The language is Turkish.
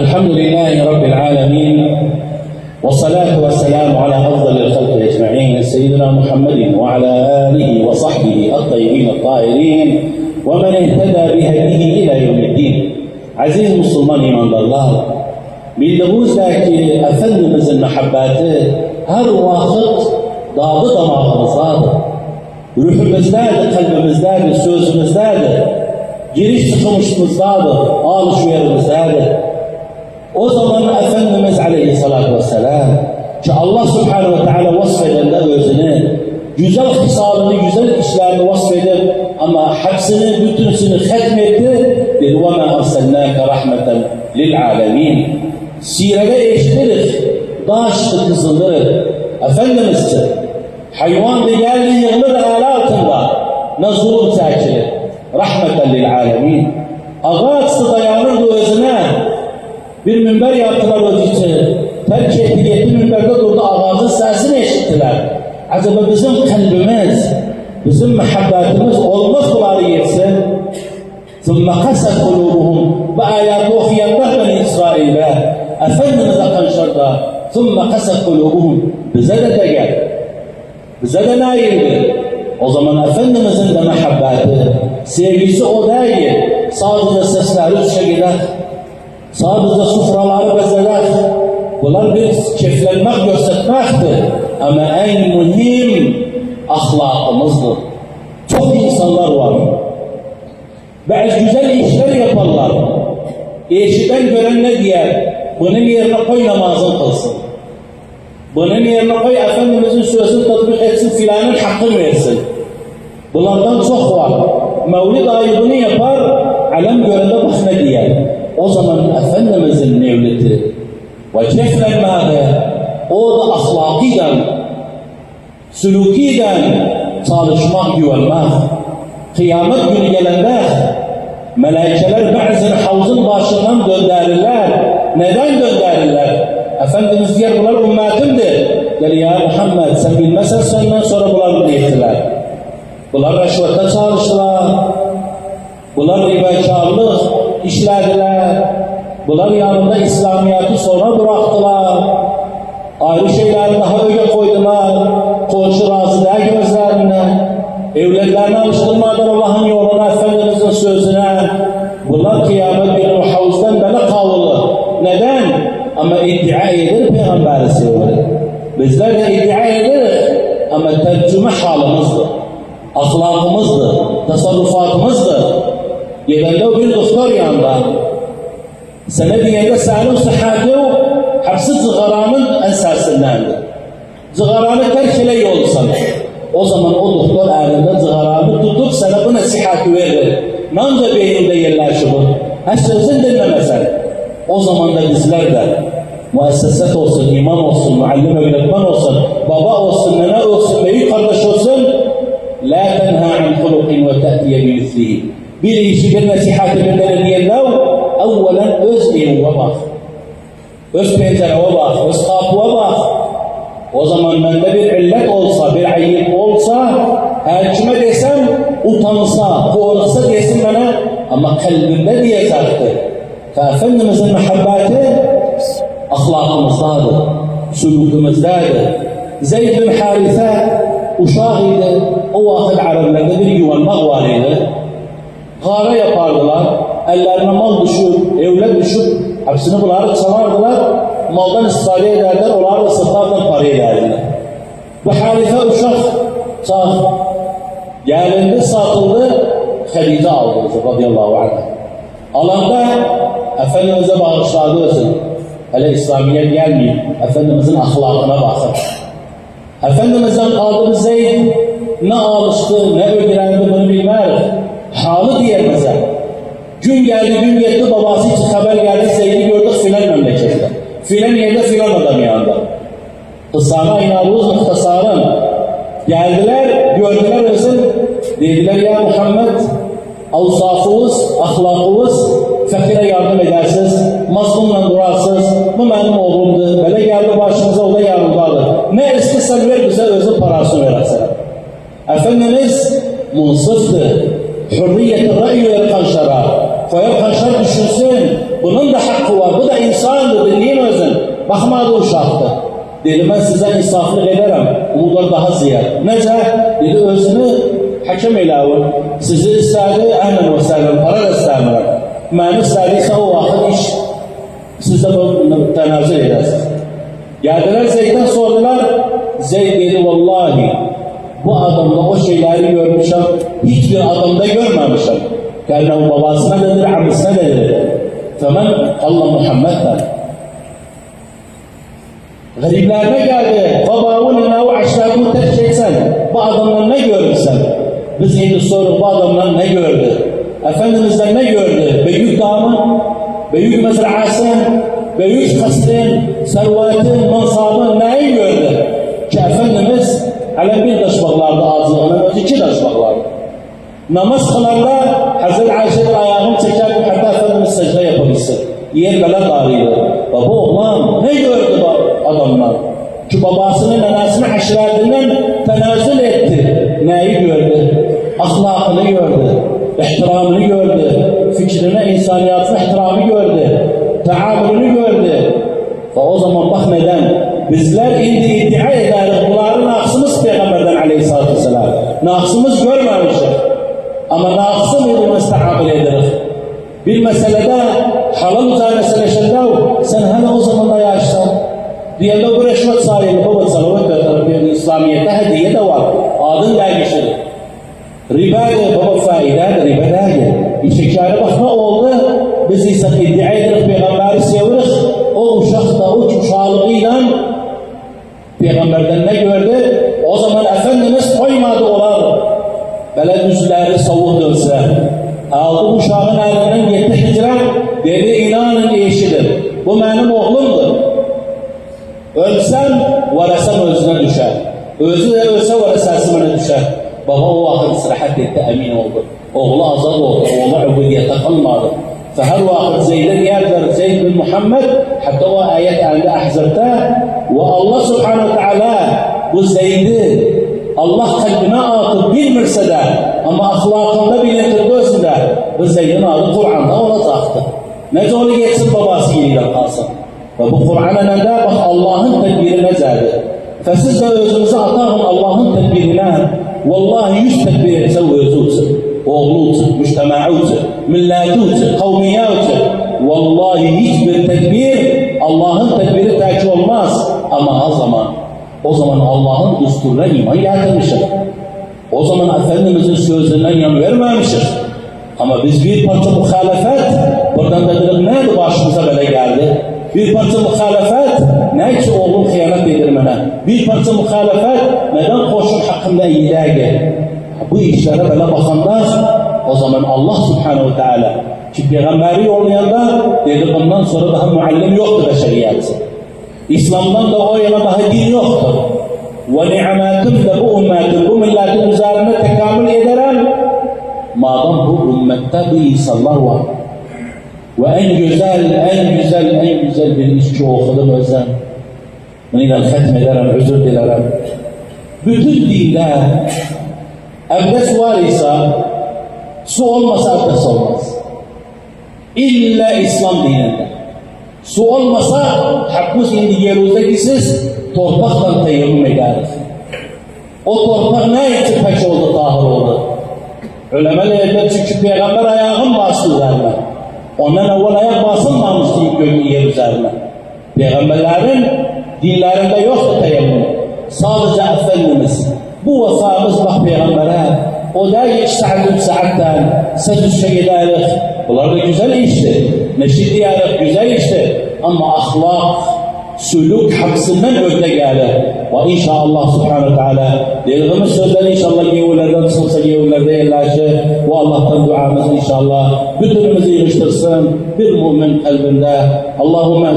الحمد لله رب العالمين والصلاة والسلام على أفضل الخلق أجمعين سيدنا محمد وعلى آله وصحبه الطيبين الطائرين ومن اهتدى بهديه إلى يوم الدين. عزيز مسلمان من الله من دروس لكن أفن بزن محباته هر واخط ضابط مع خمصاته روح مزداد قلب مزداد سوز مزداد جريش تخمش مزداد آل شوية مزداد O zaman Efendimiz Aleyhisselatü Vesselam ki Allah Subhanahu ve Teala vasfedende özünü, güzel hisalını, güzel işlerini vasfedip ama hepsini, bütünsünü hetmetti. Dedi وَمَا أَرْسَلْنَاكَ رَحْمَةً لِلْعَالَمِينَ Sirede eşitiriz, daştı kızılır. Efendimiz'dir. Hayvan değerli yığılır el altında. Ne zulüm çekilir. Rahmeten lil alemin. Ağaçtı dayanırdı özüne. Bir minber yaptılar o için. Terk etti gitti minberde durdu ağacın sesini eşittiler. Acaba bizim kalbimiz, bizim muhabbetimiz olmaz kuları yetsin. ثم قست قلوبهم بآيات وخيانات بني إسرائيل Efendimiz akan şarda ثم قست قلوبهم bize de de gel. Bize de naildir. O zaman Efendimizin de mehabbeti, sevgisi o değil. Sadece sesleri gider. Sadece sufraları bezeler. Bunlar bir keyiflenmek, göstermektir. Ama en mühim ahlakımızdır. Çok insanlar var. Bazı güzel işler yaparlar. Eşiden gören ne diyer? Bunun yerine koy namazın kılsın. Bunun yerine koy Efendimizin sözünü tatbik etsin, filanın hakkını versin. Bunlardan çok var. Mevlid ayı bunu yapar, alem görende bak ne diyer. O zaman Efendimizin mevlidi ve keflenmede o da ahlakiden, sülukiden çalışmak, güvenmek. Kıyamet günü gelende Melekeler bazını havuzun başından döndürürler. Neden döndürürler? Efendimiz diyor bunlar ümmetimdir. Dedi ya Muhammed sen bilmezsen senden sonra bunlar bunu ettiler. Bunlar reşvete çalıştılar. Bunlar ribakarlık işlediler. Bunlar yanında İslamiyet'i sonra bıraktılar. Ayrı şeyleri daha öge koydular. Koğuşu razı değil gözlerine. Evletlerini alıştırmadan Allah'ın yoluna, Efendimiz'in sözüne. Bunlar kıyamet günü havuzdan böyle kavulur. Neden? Ama iddia edilir Peygamberi sevilir. Bizler de iddia ederiz. Ama tercüme halimizdir. Ahlakımızdır. Tasarrufatımızdır. Gedende bir doktor yanında. Sana diyende sağlık sıhhati o hapsi zıgaranın ensesindendir. Zıgaranı terk ile yol sana. O zaman o doktor elinde zıgaranı tutup sana bu nasihatı verir. Nanca beyninde yerleşir bu. Ha sözün dinlemesen. O zaman da bizler de müesseset olsun, imam olsun, muallim öğretmen olsun, baba olsun, nene olsun, büyük kardeş olsun. La tenha an hulukin ve te'tiye bimislihi. Bir işi bir nasihatı bir diyenler evvelen öz evine bak. Öz pencereye bak, öz kapıya bak. O zaman bende bir illet olsa, bir ayıp olsa, elçime desem utansa, korksa desin bana ama kalbimde diyecektir. Efendimizin muhabbeti ahlakımızdadır, sülükümüzdedir. Zeyd bin Harithe uşaq idi. O vakit Araplarda bir yuvarlak var idi. Gare yapardılar. Ellerine mal düşür, evlet düşür. Hepsini bunları çalardılar. Maldan istifade ederler. Onları ısıtlardan para ederdiler. Bu harife uşak sağ gelindi, satıldı. Hadice aldı radıyallahu anh. Alanda Efendimiz'e bağışladı olsun. Hele İslamiyet gelmeyeyim. Efendimiz'in ahlakına bakın. Efendimiz'den kaldı Zeyd ne alıştı, ne ödülendi bunu bilmez. Halı diye bize. Gün geldi, gün gitti, babası için haber geldi, Zeyd'i gördük filan memlekette. Filan yerde filan adam yanında. Kısana inanıyoruz muhtasarın. Geldiler, gördüler özün. Dediler ya Muhammed, avsafımız, ahlakımız, fakire yardım edersiniz, mazlumla durarsınız, bu benim oğlumdur, böyle geldi başımıza, o da yanındadır. Ne istersen ver bize özün parasını verersen. Efendimiz munsıftır. Hürriyeti Koyar kanşar düşünsün. Bunun da hakkı var. Bu da insan. Baxmadı uşaqdır. Dedi, mən sizə insaflıq edərəm. Umudlar daha ziyad. Necə? Dedi, özünü həkim eləyir. Sizi istədi, əhlən və səhələn, para da istəmirəm. Məni istədiysə o vaxt iş siz də bunu tənəzzül edəsiniz. Geldiler Zeyd'den sordular. Zeyd dedi vallahi bu adamda o şeyleri görmüşüm. Hiçbir adamda görmemişim. Kendine babasına denir, ammisine denir. Femen Allah Muhammed'den. Gariplerine geldi. Babavunina ve aşrafını tek şeysen. Bu adamlar ne görürsen? Biz şimdi sorun bu adamlar ne gördü? Efendimiz'den ne gördü? Büyük damın, büyük mezrasın, büyük kasrın, servetin, mansabın neyi gördü? Ki Efendimiz hele bir taşmaklardı ağzına, öz iki taşmaklardı. Namaz kılarlar, Hazreti Ayşe'nin ayağını çekerdi hatta Efendimiz secde yapabilsin. Yer böyle darıydı. Baba oğlan ne gördü bu adamlar? Ki babasının anasını aşiretinden tenezzül etti. Neyi gördü? Ahlakını gördü. ihtiramını gördü. Fikrine, insaniyatına ihtiramı gördü. Taamülünü gördü. Ve o zaman bak neden? Bizler indi لأنه برشوة صار ينقوض سنوات الإسلامية تهدي يدوار آذن داعش ربا حوادث راح تتأمين وغلاء ضرب ومعه يتقمر فهل وقت زيد يقدر زيد بن محمد؟ حتى هو آيات عندها أحزرته والله سبحانه وتعالى وزيدان الله قد قلبنا طبين مرسدا. أما أخلاق أخلاقنا بين تدوسنا وزيدان القرآن أو تقول لي يكسب بباسي إلى القاصر. وبو قرآننا دابخ الله تدبير مزاده فسيز özümüzü أطاهم الله tedbirine olsun. Oğlu olsun, müştemaı olsun, milleti olsun, kavmiye olsun. Vallahi hiçbir tedbir Allah'ın tedbiri tercih olmaz. Ama az zaman o zaman Allah'ın düsturuna iman getirmişiz. O zaman Efendimizin sözünden yan vermemişiz. Ama biz bir parça muhalefet, buradan da dedik nerede başımıza böyle geldi? Bir parça muhalefet, ne ki oğlum hıyanet edirmene? Bir parça muhalefet, neden koşun hakkında iyiliğe Bu işlere böyle bakanlar, o zaman Allah subhanehu ve teala, ki peygamberi yollayanda dedi bundan sonra daha muallim yoktur beşeriyet. İslam'dan da o yana daha din yoktur. Ve ni'metim de bu ümmetin, bu milletin üzerine tekamül ederim. Madem bu ümmette bir insanlar var. Ve en güzel, en güzel, en güzel bir işçi okudum özlem. Bunu da ederim, özür dilerim. Bütün dinde abdest var ise su olmasa abdest olmaz. İlla İslam dininde. Su olmasa hakkı şimdi yeryüzündeki siz torpakla teyemmüm. O torpak ne için peş oldu, tahir oldu? Ulema dediler çünkü peygamber ayağın bastı üzerine. Ondan evvel ayak basılmamıştı ilk gün yer üzerine. Peygamberlerin dinlerinde yoktu teyemmüm. Sadece Efendimiz. Bu vefamız bak peygambere. O da yekşa'd üç saatten secdüşe giderik. Bunlar da güzel işti. Neşit diyerek güzel işti. Ama ahlak, sülük hapsinden öte geldi. Ve inşallah subhanahu teala dediğimiz sözler inşallah gevurlardan çıksa gevurlarda yerleşir. Ve Allah'tan duamız inşallah bütünümüzü yığıştırsın. Bir mümin kalbinde. Allahümme